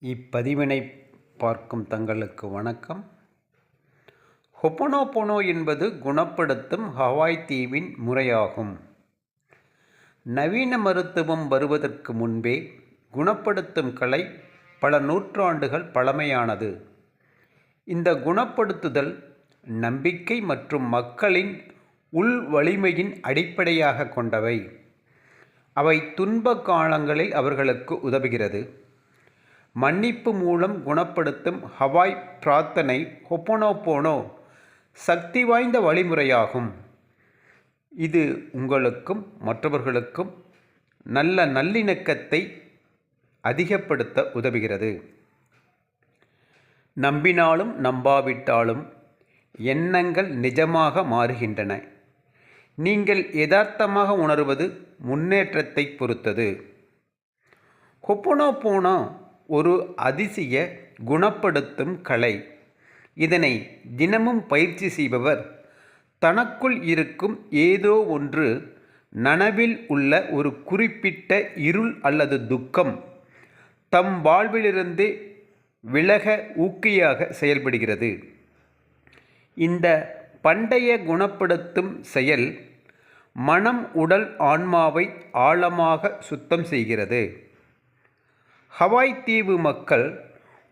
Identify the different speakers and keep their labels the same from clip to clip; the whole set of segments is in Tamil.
Speaker 1: இப்பதிவினை பார்க்கும் தங்களுக்கு வணக்கம். ஹொப்பனோபொனோ என்பது குணப்படுத்தும் ஹவாய் தீவின் முறையாகும். நவீன மருத்துவம் வருவதற்கு முன்பே குணப்படுத்தும் கலை பல நூற்றாண்டுகள் பழமையானது. இந்த குணப்படுத்துதல் நம்பிக்கை மற்றும் மக்களின் உள் வலிமையின் அடிப்படையாக கொண்டவை. அவை துன்ப காலங்களில் அவர்களுக்கு உதவுகிறது. மன்னிப்பு மூலம் குணப்படுத்தும் ஹவாய் பிரார்த்தனை ஹொப்பனோபோனோ சக்தி வாய்ந்த வழிமுறையாகும். இது உங்களுக்கும் மற்றவர்களுக்கும் நல்ல நல்லிணக்கத்தை அதிகப்படுத்த உதவுகிறது. நம்பினாலும் நம்பாவிட்டாலும் எண்ணங்கள் நிஜமாக மாறுகின்றன. நீங்கள் யதார்த்தமாக உணர்வது முன்னேற்றத்தை பொறுத்தது. ஹொப்பனோபோனோ ஒரு அதிசய குணப்படுத்தும் கலை. இதனை தினமும் பயிற்சி செய்பவர் தனக்குள் இருக்கும் ஏதோ ஒன்று நனவில் உள்ள ஒரு குறிப்பிட்ட இருள் அல்லது துக்கம் தம் வாழ்விலிருந்து விலக ஊக்கியாக செயல்படுகிறது. இந்த பண்டைய குணப்படுத்தும் செயல் மனம் உடல் ஆன்மாவை ஆழமாக சுத்தம் செய்கிறது. ஹவாய் தீவு மக்கள்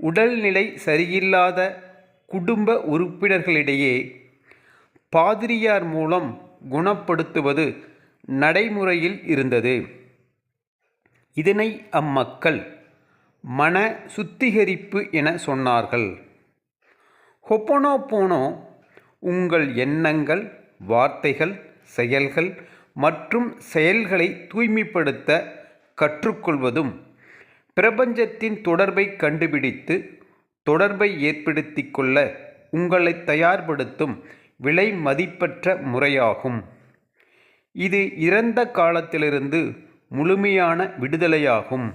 Speaker 1: உடல்நிலை சரியில்லாத குடும்ப உறுப்பினர்களிடையே பாதிரியார் மூலம் குணப்படுத்துவது நடைமுறையில் இருந்தது. இதனை அம்மக்கள் மன சுத்திகரிப்பு என சொன்னார்கள். ஹொப்பனோபோனோ உங்கள் எண்ணங்கள் வார்த்தைகள் செயல்கள் மற்றும் செயல்களை தூய்மைப்படுத்த கற்றுக்கொள்வதும் பிரபஞ்சத்தின் தொடர்பை கண்டுபிடித்து தொடர்பை ஏற்படுத்தி கொள்ள உங்களை தயார்படுத்தும் விலை மதிப்பற்ற முறையாகும். இது இறந்த காலத்திலிருந்து முழுமையான விடுதலையாகும்.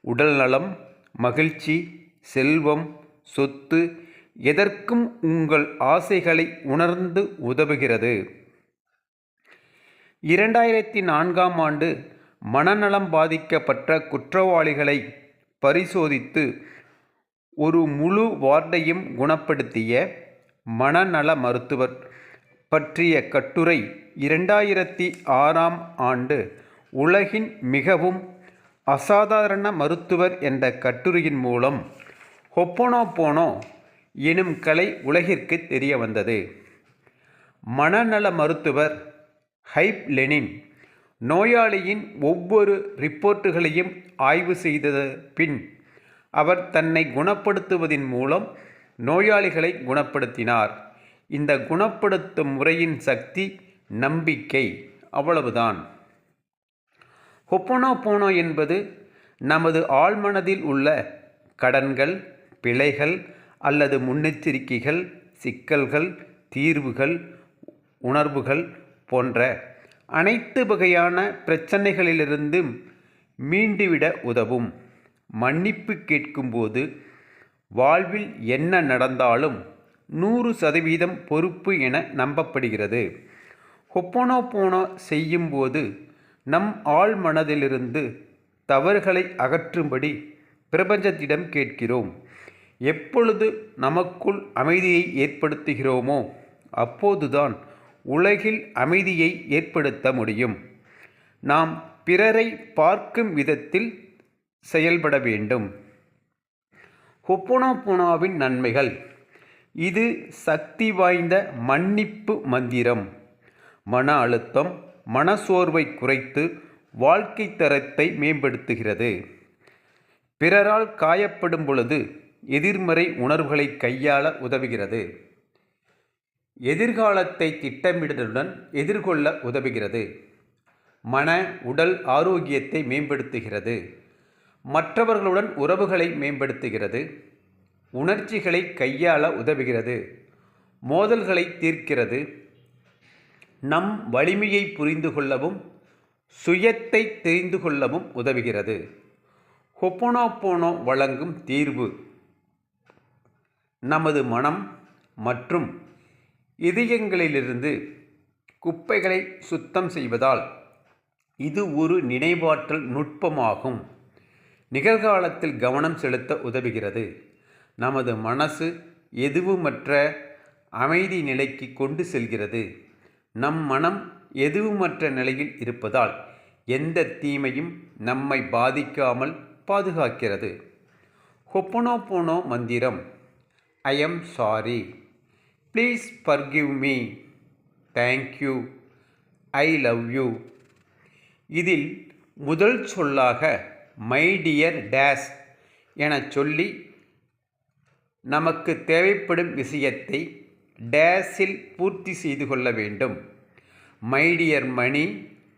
Speaker 1: உடல்நலம் மகிழ்ச்சி செல்வம் சொத்து எதற்கும் உங்கள் ஆசைகளை உணர்ந்து உதவுகிறது. இரண்டாயிரத்தி நான்காம் ஆண்டு மனநலம் பாதிக்கப்பட்ட குற்றவாளிகளை பரிசோதித்து ஒரு முழு வார்டையும் குணப்படுத்திய மனநல மருத்துவர் பற்றிய கட்டுரை இரண்டாயிரத்தி ஆறாம் ஆண்டு உலகின் மிகவும் அசாதாரண மருத்துவர் என்ற கட்டுரையின் மூலம் ஹொப்போனோபோனோ எனும் கலை உலகிற்கு தெரிய வந்தது. மனநல மருத்துவர் ஹைப் லெனின் நோயாளியின் ஒவ்வொரு ரிப்போர்ட்டுகளையும் ஆய்வு செய்த பின் அவர் தன்னை குணப்படுத்துவதன் மூலம் நோயாளிகளை குணப்படுத்தினார். இந்த குணப்படுத்தும் முறையின் சக்தி நம்பிக்கை. அவ்வளவுதான். ஹொப்பனோபோனோ என்பது நமது ஆழ்மனதில் உள்ள கடன்கள் பிழைகள் அல்லது முன்னெச்சரிக்கைகள் சிக்கல்கள் தீர்வுகள் உணர்வுகள் போன்ற அனைத்து வகையான பிரச்சனைகளிலிருந்து மீண்டுவிட உதவும். மன்னிப்பு கேட்கும்போது வாழ்வில் என்ன நடந்தாலும் நூறு சதவீதம் பொறுப்பு என நம்பப்படுகிறது. ஹொப்போனோபோனோ செய்யும்போது நம் ஆழ் மனதிலிருந்து தவறுகளை அகற்றும்படி பிரபஞ்சத்திடம் கேட்கிறோம். எப்பொழுது நமக்குள் அமைதியை ஏற்படுத்துகிறோமோ அப்போதுதான் உலகில் அமைதியை ஏற்படுத்த முடியும். நாம் பிறரை பார்க்கும் விதத்தில் செயல்பட வேண்டும். ஹொப்போனாபோனாவின் நன்மைகள். இது சக்தி வாய்ந்த மன்னிப்பு மந்திரம். மன அழுத்தம் மனசோர்வை குறைத்து வாழ்க்கை தரத்தை மேம்படுத்துகிறது. பிறரால் காயப்படும் பொழுது எதிர்மறை உணர்வுகளை கையாள உதவுகிறது. எதிர்காலத்தை திட்டமிடுதலுடன் எதிர்கொள்ள உதவுகிறது. மன உடல் ஆரோக்கியத்தை மேம்படுத்துகிறது. மற்றவர்களுடன் உறவுகளை மேம்படுத்துகிறது. உணர்ச்சிகளை கையாள உதவுகிறது. மோதல்களை தீர்க்கிறது. நம் வலிமையை புரிந்து கொள்ளவும் சுயத்தை தெரிந்து கொள்ளவும் உதவுகிறது. ஹொப்போனோபோனோ வழங்கும் தீர்வு. நமது மனம் மற்றும் இதயங்களிலிருந்து குப்பைகளை சுத்தம் செய்வதால் இது ஒரு நினைவாற்றல் நுட்பமாகும். நிகழ்காலத்தில் கவனம் செலுத்த உதவுகிறது. நமது மனசு எதுவுமற்ற அமைதி நிலைக்கு கொண்டு செல்கிறது. நம் மனம் எதுவுமற்ற நிலையில் இருப்பதால் எந்த தீமையும் நம்மை பாதிக்காமல் பாதுகாக்கிறது. ஹொப்பனோபோனோ மந்திரம் I am sorry. Please forgive me thank you I love you இதில் முதல் சொல்லாக மை டியர் டேஸ் எனச் சொல்லி நமக்கு தேவைப்படும் விஷயத்தை டேஸில் பூர்த்தி செய்து கொள்ள வேண்டும். My dear money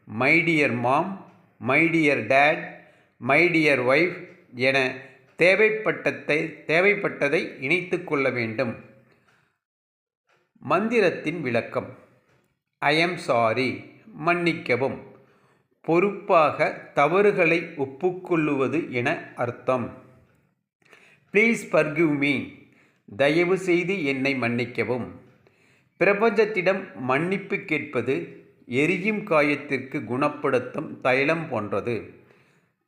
Speaker 1: my dear mom my dear dad my dear wife என தேவைப்பட்டதை தேவைப்பட்டதை இணைத்து கொள்ள வேண்டும். மந்திரத்தின் விளக்கம். ஐ எம் சாரி மன்னிக்கவும். பொறுப்பாக தவறுகளை ஒப்புக்கொள்ளுவது என அர்த்தம். ப்ளீஸ் பர்கிவ் மீ தயவு செய்து என்னை மன்னிக்கவும். பிரபஞ்சத்திடம் மன்னிப்பு கேட்பது எரியும் காயத்திற்கு குணப்படுத்தும் தைலம் போன்றது.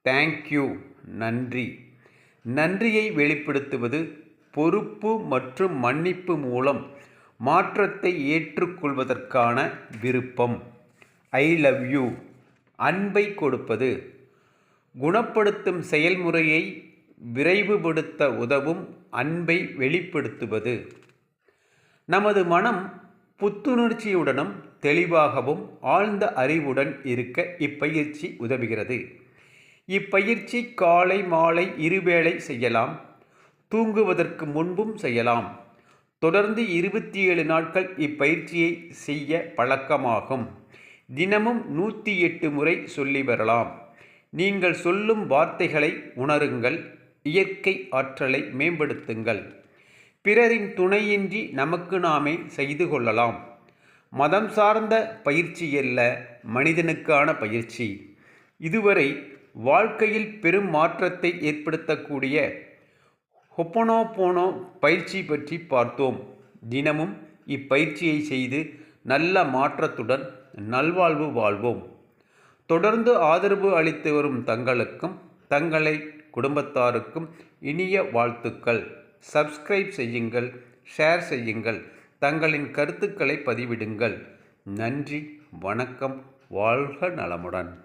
Speaker 1: தேங்க்யூ நன்றி. நன்றியை வெளிப்படுத்துவது பொறுப்பு மற்றும் மன்னிப்பு மூலம் மாற்றத்தை ஏற்றுக்கொள்வதற்கான விருப்பம். ஐ லவ் யூ அன்பை கொடுப்பது. குணப்படுத்தும் செயல்முறையை விரைவுபடுத்த உதவும் அன்பை வெளிப்படுத்துவது. நமது மனம் புத்துணர்ச்சியுடனும் தெளிவாகவும் ஆழ்ந்த அறிவுடன் இருக்க இப்பயிற்சி உதவுகிறது. இப்பயிற்சி காலை மாலை இருவேளை செய்யலாம். தூங்குவதற்கு முன்பும் செய்யலாம். தொடர்ந்து இருபத்தி ஏழு நாட்கள் இப்பயிற்சியை செய்ய பழக்கமாகும். தினமும் நூற்றி எட்டு முறை சொல்லி வரலாம். நீங்கள் சொல்லும் வார்த்தைகளை உணருங்கள். இயற்கை ஆற்றலை மேம்படுத்துங்கள். பிறரின் துணையின்றி நமக்கு நாமே செய்து கொள்ளலாம். மதம் சார்ந்த பயிற்சி அல்ல மனிதனுக்கான பயிற்சி. இதுவரை வாழ்க்கையில் பெரும் மாற்றத்தை ஏற்படுத்தக்கூடிய ஹொப்பனோபோனோ பயிற்சி பற்றி பார்த்தோம். தினமும் இப்பயிற்சியை செய்து நல்ல மாற்றத்துடன் நல்வாழ்வு வாழ்வோம். தொடர்ந்து ஆதரவு அளித்து வரும் தங்களுக்கும் தங்களை குடும்பத்தாருக்கும் இனிய வாழ்த்துக்கள். சப்ஸ்கிரைப் செய்யுங்கள் ஷேர் செய்யுங்கள் தங்களின் கருத்துக்களை பதிவிடுங்கள். நன்றி வணக்கம் வாழ்க நலமுடன்.